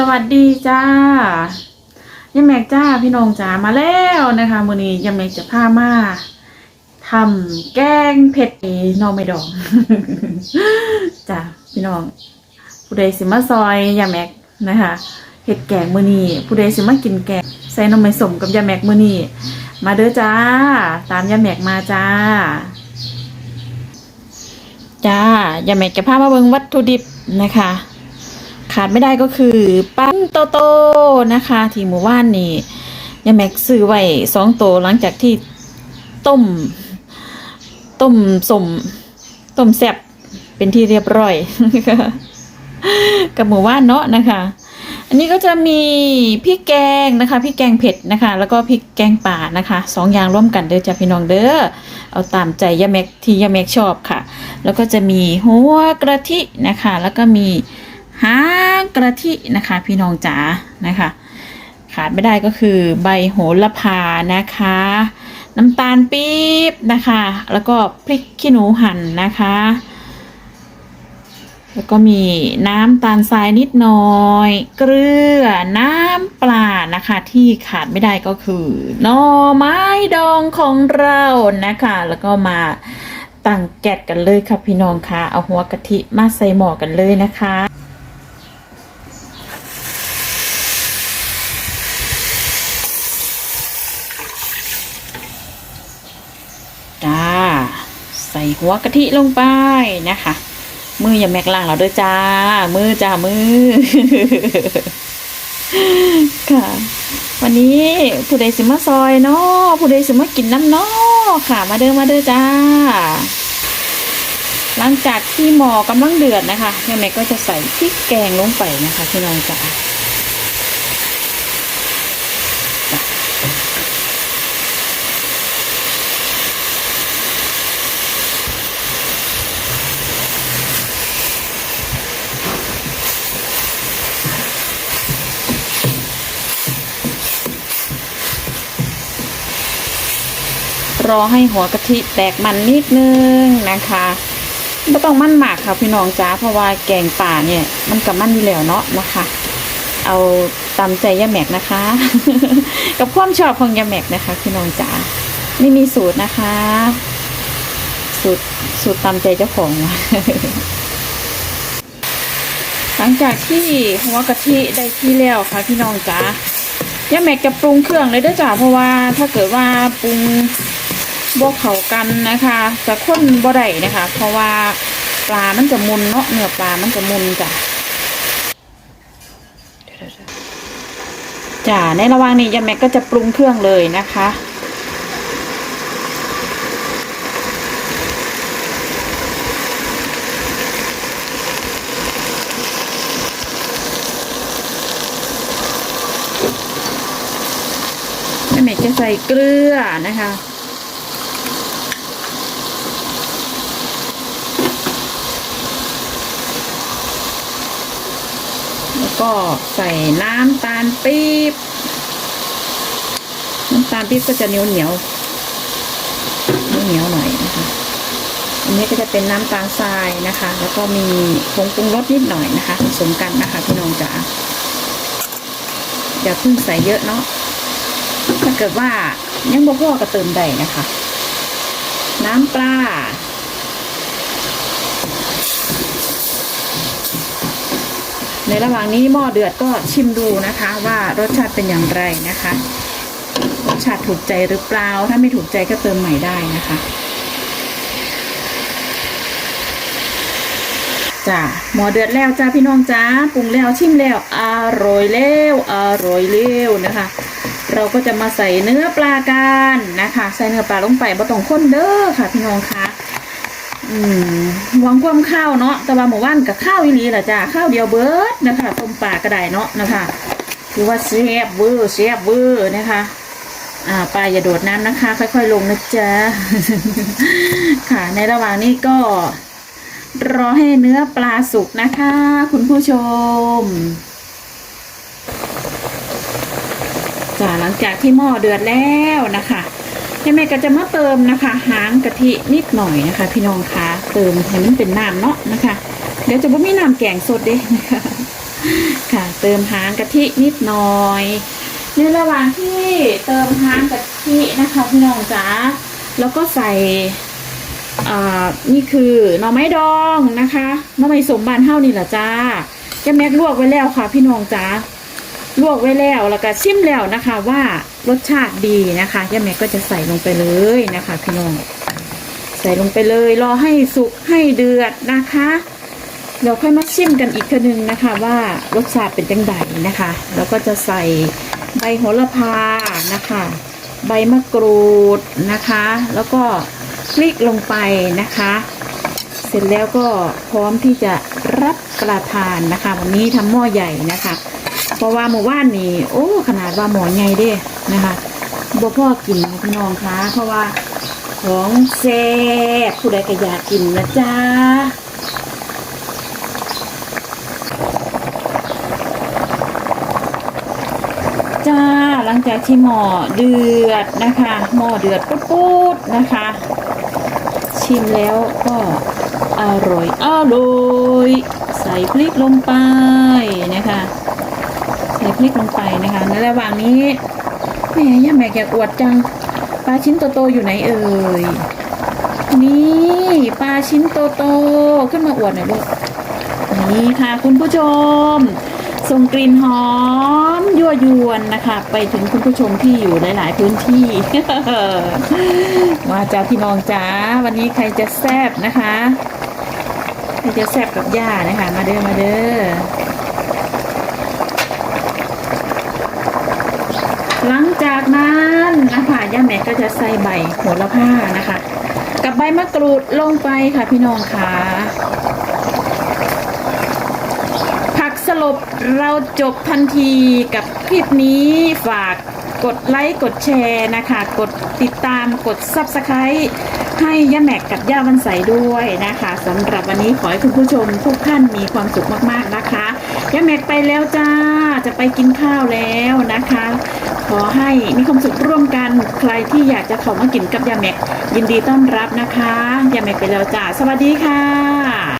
สวัสดีจ้ายายแมกจ้าพี่น้องจ๋ามาแล้วนะคะมือนี้ยายแมกจะพามาทำแกงเผ็ดเอหนอไม่ดองจ้าพี่น้อง ผู้ใดสิมาซอยยายแมกนะคะเห็ดแกงมือนี้ผู้ใดสิมากินแกงใส่น้ำไม่สมกับยายแมกมือนี้มาเด้อจ้า ตามยายแมกมาจ้าจ้ายายแมกจะพามาเบิ่งวัตถุดิบนะคะ ขาดไม่ได้ก็คือปั้นโตโตนะคะ ที่หมู่บ้านนี่ยาแม็กซื้อไว้สองโตวหลังจากที่ต้ม ต้มสมต้มแซ่บเป็นที่เรียบร้อย กับหมู่บ้านเนาะนะคะ อันนี้ก็จะมีพริกแกงนะคะพริกแกงเผ็ดนะคะ แล้วก็พริกแกงป่านะคะสองอย่างร่วมกันเด้อจ้ะพี่น้องเด้อเอาตามใจยาแม็กที่ยาแม็กชอบค่ะ แล้วก็จะมีหัวกระทินะคะ แล้วก็มี หางกระทินะคะ พี่น้องจ๋านะคะ ขาดไม่ได้ก็คือใบโหระพานะคะ น้ำตาลปี๊บนะคะ แล้วก็พริกขี้หนูหั่นนะคะ แล้วก็มีน้ำตาลทรายนิดหน่อย เกลือน้ำปลานะคะ ที่ขาดไม่ได้ก็คือหน่อไม้ดองของเรานะคะ แล้วก็มาตั้งแกะกันเลยค่ะพี่น้องคะเอาหัวกะทิมาใส่หม้อกันเลยนะคะ จ้า ใส่ หัวกะทิลงไปนะคะ มืออย่าแมกล่างเราด้วยจ้า มือจ้ามือ ค่ะ วันนี้ผู้ใดสิมาซอยเนาะผู้ใดสิมากินน้ำเนาะค่ะ มาเด้อมาเด้อจ้า หลังจากที่หมอกำลังเดือดนะคะยายแม็กก็จะใส่พริกแกงลงไปนะคะพี่น้องจ้า รอให้หัวกะทิแตกมันนิดนึงนะคะไม่ต้องมั่นหมากค่ะพี่น้องจ้าเพราะว่าแกงป่าเนี่ย มันกับมั่นอยู่แล้วเนาะนะคะ เอาตามใจยาแมกนะคะ กับความชอบของยาแมกนะคะ พี่น้องจ๋าไม่มีสูตรนะคะ สูตรสูตรตามใจเจ้าของหลังจากที่หัวกะทิได้ที่แล้วค่ะ พี่น้องจ๋าย่าแมกจะปรุงเครื่องเลยด้วยจ้าเพราะว่าถ้าเกิดว่าปรุง บวกเขากันนะคะจะข้นบ่ได้นะคะ เพราะว่าปลามันจะมุนเนาะเนื้อปลามันจะมุนจ้ะจ้าในระหว่างนี้ยาแม็กก็จะปรุงเครื่องเลยนะคะแม่เม็ดจะใส่เกลือนะคะ แล้ว ก็ใส่น้ำตาลปี๊บ น้ำตาลปี๊บก็จะเหนียวเหนียวเหนียวหน่อยนะคะ อันนี้ก็จะเป็นน้ำตาลทรายนะคะ แล้วก็มีผงปรุงรสนิดหน่อยนะคะผสมกันนะคะพี่น้องจ๋าอย่าเพิ่งใส่เยอะเนาะ ถ้าเกิดว่ายังบ่พอก็เติมได้นะคะ น้ำปลา ในระหว่างนี้หม้อเดือดก็ชิมดูนะคะ ว่ารสชาติเป็นอย่างไรนะคะรสชาติถูกใจหรือเปล่า ถ้าไม่ถูกใจก็เติมใหม่ได้นะคะจ้าหม้อเดือดแล้วจ้าพี่น้องจ้าปรุงแล้วชิมแล้วอร่อยแล้วอร่อยแล้วนะคะ เราก็จะมาใส่เนื้อปลากันนะคะ ใส่เนื้อปลาลงไปบ่ต้องข้นเด้อค่ะ พี่น้องคะ อืมหวังความข้าวเนาะแต่ว่าหมู่บ้านกับข้าวอีหลีล่ะจ้าข้าวเดียวเบิร์ดนะคะต้มปลาก็ได้เนาะนะคะถือว่าแซ่บเวอร์แซ่บเวอร์นะคะ อ่าปลาอย่าโดดน้ำนะคะ ค่อย ๆ ลงนะจ๊ะค่ะ ในระหว่างนี้ก็ รอให้เนื้อปลาสุกนะคะ คุณผู้ชมจ้าหลังจากที่หม้อเดือดแล้วนะคะ ให้แม่ก็จะมาเติมนะคะ หางกะทินิดหน่อยนะคะ พี่น้องคะเติมให้มันเป็นน้ำเนาะนะคะ เดี๋ยวจะบ่มีน้ำแกงสดเด้นะคะค่ะ เติมหางกะทินิดหน่อยในระหว่างที่เติมหางกะทินะคะพี่น้องจ๋าแล้วก็ใส่อ่านี่คือหน่อไม้ดองนะคะหน่อไม้สมบานเท่านี่แหละจ้าแกแม็กลวกไว้แล้วค่ะ พี่น้องจ๋าลวกไว้แล้วแล้วก็ชิมแล้วนะคะว่า รสชาติดีนะคะย่าแม็กก็จะใส่ลงไปเลยนะคะพี่น้องใส่ลงไปเลย รอให้สุกให้เดือดนะคะเราค่อยมาชิมกันอีกทีนึงนะคะว่ารสชาติเป็นจังไดนะคะ แล้วก็จะใส่ใบโหระพานะคะ ใบมะกรูดนะคะ แล้วก็พริกลงไปนะคะ เสร็จแล้วก็พร้อมที่จะรับประทานนะคะ วันนี้ทำหม้อใหญ่นะคะ เพราะว่าหมู่บ้านนี่โอ้ขนาดว่าหมอใหญ่เด้นะคะบ่พ่อกินพี่น้องคะเพราะว่าของแซ่บผู้ใดก็อยากกินนะจ๊ะจ้าหลังจากที่หม้อเดือดนะคะหม้อเดือดปุ๊ดๆนะคะ ชิมแล้วก็อร่อยอร่อยใส่พริกลงไปนะคะ ใส่พริกลงไปนะคะในระหว่างนี้แหม่ย่าแม่แกอวดจังปลาชิ้นโตๆอยู่ไหนเอ่ยนี่ปลาชิ้นโตๆขึ้นมาอวดหน่อยลูกนี่ค่ะคุณผู้ชมส่งกลิ่นหอมยั่วยวนนะคะ ไปถึงคุณผู้ชมที่อยู่หลาย ๆ พื้นที่มาจ้าพี่น้องจ้าวันนี้ใครจะแซบนะคะ ใครจะแซบกับย่านะคะ มาเด้อมาเด้อ หลังจากนั้นนะคะย่าแม่ก็จะใส่ใบโหระพานะคะ กับใบมะกรูดลงไปค่ะพี่น้องค่ะผักสลบเราจบทันทีกับคลิปนี้ฝากกดไลค์กดแชร์นะคะ กดติดตามกด Subscribe ให้ย่าแม็กกับย่าวันใสด้วยนะคะสำหรับวันนี้ขอให้คุณผู้ชมทุกท่านมีความสุขมากๆนะคะย่าแม็กไปแล้วจ้า จะไปกินข้าวแล้วนะคะ ขอให้มีความสุขร่วมกันใครที่อยากจะเข้ามากินกับยาแม็กยินดีต้อนรับนะคะยาแม็กไปแล้วจ้าสวัสดีค่ะ